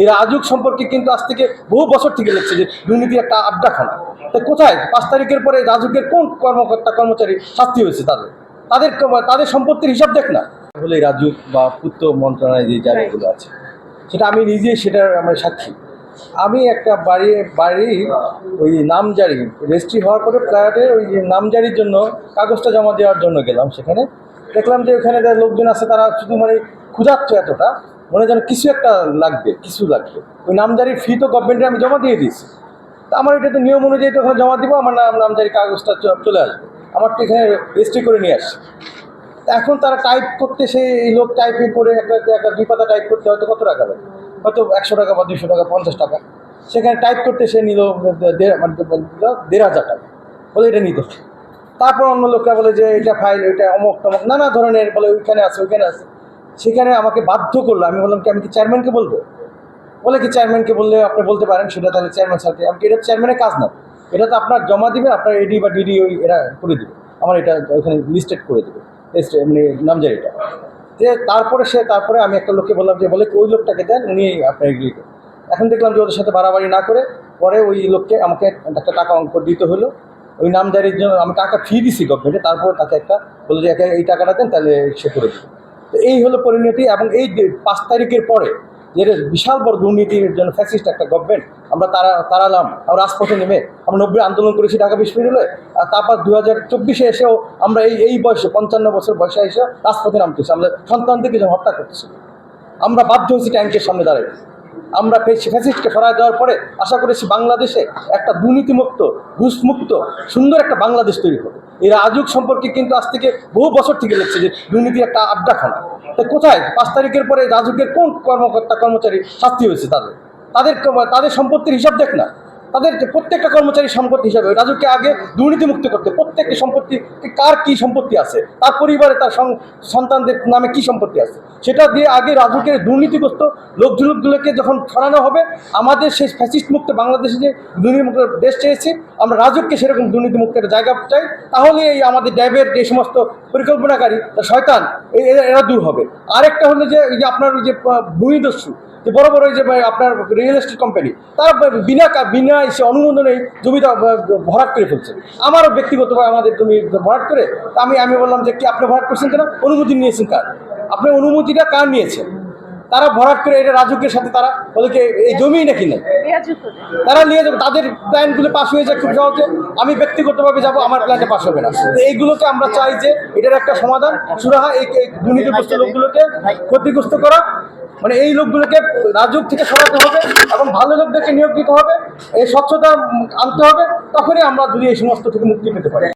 এই রাজুক সম্পর্কে কিন্তু আজ থেকে বহু বছর থেকে লিখছে যে দুর্নীতি একটা আড্ডাখানা। তা কোথায়? পাঁচ তারিখের পরে রাজুকের কোন কর্মকর্তা, কর্মচারী শাস্তি হয়েছে তাদের? তাদের তাদের সম্পত্তির হিসাব দেখ না। হলে রাজুক বা পূর্ত মন্ত্রণালয় যে জায়গাগুলো আছে, সেটা আমি নিজেই সেটার আমার সাক্ষী। আমি একটা বাড়ি বাড়ি ওই নামজারি রেজিস্ট্রি হওয়ার পরে ফ্ল্যাটের ওই নামজারির জন্য কাগজটা জমা দেওয়ার জন্য গেলাম সেখানে। দেখলাম যে ওখানে লোকজন আছে তারা শুধু মানে ক্ষুধার্ত এতটা। মনে যেন কিছু একটা লাগবে, কিছু লাগবে। ওই নামজারির ফি তো গভর্নমেন্টে আমি জমা দিয়ে দিয়েছি। তা আমার এটা তো নিয়ম অনুযায়ী তো ওখানে জমা দিব, আমার নাম নামজারি কাগজটা চলে আসবে। আমার তো এখানে রেজিস্ট্রি করে নিয়ে আসছে। এখন তারা টাইপ করতে সে এই লোক টাইপিং করে একটা একটা দুই পাতা টাইপ করতে হয়তো কত টাকা লাগে? হয়তো একশো টাকা বা দুশো টাকা, পঞ্চাশ টাকা। সেখানে টাইপ করতে সে নিল মানে দেড় হাজার টাকা। বলে এটা নিতে তারপর অন্য লোকরা বলে যে, এটা ফাইল এটা অমুক টমক নানা ধরনের বলে, ওইখানে আছে ওইখানে আছে। সেখানে আমাকে বাধ্য করল। আমি বললাম, কি, আমি কি চেয়ারম্যানকে বলব? বলে, কি চেয়ারম্যানকে বললে আপনি বলতে পারেন? সেটা তাহলে চেয়ারম্যান স্যারকে আমি এটা চেয়ারম্যানের কাজ না। এটা তো আপনার জমা দিবে আপনার এডি বা ডিডি ওই এরা করে দেবে। আমার এটা ওখানে লিস্টেড করে দেবে। মানে নামজারিটা যে তারপরে সে, তারপরে আমি একটা লোককে বললাম যে, বলে ওই লোকটাকে দেন, উনি আপনার এগ্রি করেন এখন দেখলাম যে ওদের সাথে বাড়াবাড়ি না করে, পরে ওই লোককে আমাকে একটা টাকা অঙ্ক দিতে হলো। ওই নামজারির জন্য আমি টাকা ফি দিছি গভর্নমেন্টে তারপর তাকে একটা বলল যে এই টাকাটা দেন, তাহলে সে করে দেবে। তো এই হলো পরিণতি এবং এই পাঁচ তারিখের পরে যেটা বিশাল বড় দুর্নীতির জন্য ফ্যাসিস্ট একটা গভর্নমেন্ট আমরা তারা তাড়ালাম আমরা রাজপথে নেমে আমরা নব্বই আন্দোলন করেছি ঢাকা বিশ্ববিদ্যালয়ে, আর তারপর দু হাজার চব্বিশে এসেও আমরা এই এই বয়সে, পঞ্চান্ন বছর বয়সে এসে রাজপথে নামতেছি। আমরা সন্তানদেরকে যেন হত্যা করতেছি। আমরা বাধ্য হয়েছি ট্যাঙ্কের সামনে দাঁড়াই আমরা ফ্যাসিস্টকে সরাই দেওয়ার পরে আশা করেছি বাংলাদেশে একটা দুর্নীতিমুক্ত, ঘুষমুক্ত, সুন্দর একটা বাংলাদেশ তৈরি হবে। এই রাজুক সম্পর্কে কিন্তু আজ থেকে বহু বছর থেকে যাচ্ছে যে দুর্নীতি একটা আড্ডাখানা। তো কোথায়? পাঁচ তারিখের পরে রাজুকের কোন কর্মকর্তা, কর্মচারী শাস্তি হয়েছে তাদের? তাদের তাদের সম্পত্তির হিসাব দেখ না। তাদের যে প্রত্যেকটা কর্মচারীর সম্পত্তি হিসাবে রাজুকে আগে দুর্নীতিমুক্ত করতে, প্রত্যেকটি সম্পত্তি, কার কি সম্পত্তি আছে, তার পরিবারে তার সন্তানদের নামে কি সম্পত্তি আছে, সেটা দিয়ে আগে রাজুকে দুর্নীতিগ্রস্ত লোকজনগুলোকে যখন ছড়ানো হবে, আমাদের সেই ফ্যাসিস্ট মুক্ত বাংলাদেশে যে দুর্নীতিমুক্ত দেশ চেয়েছি, আমরা রাজুককে সেরকম দুর্নীতিমুক্ত একটা জায়গা চাই, তাহলে এই আমাদের ড্যাবের যে সমস্ত পরিকল্পনাকারী শয়তান এরা দূর হবে। আরেকটা হলো যে, এই যে আপনার যে ভূমিদস্যু যে বড় বড় যে আপনার রিয়েল এস্টেট কোম্পানি তারা বিনা বিনা এসে অনুমোদনে জমিটা ভরাট করে ফেলছে। আমারও ব্যক্তিগতভাবে আমাদের জমি ভরাট করে তা আমি আমি বললাম যে কি আপনি ভরাট করছেন কেন? অনুমতি নিয়েছেন কার? আপনি অনুমতিটা কার নিয়েছেন? তারা ভরাট করে এটা রাজুকের সাথে তারা বলে কি এই জমি নাকি নেই? তারা নিয়ে যাবে তাদের প্ল্যানগুলো পাস হয়ে যায় খুব সহজে। আমি ব্যক্তিগতভাবে যাব আমার প্ল্যানটা পাস হবে না। তো এইগুলোকে আমরা চাই যে এটার একটা সমাধান। সুরাহা এই দুর্নীতিগ্রস্ত লোকগুলোকে ক্ষতিগ্রস্ত করা। মানে এই লোকগুলোকে রাজুক থেকে সরাতে হবে এবং ভালো লোকদেরকে নিয়োগ দিতে হবে, এই স্বচ্ছতা আনতে হবে, তখনই আমরা যদি এই সমস্ত থেকে মুক্তি পেতে পারি।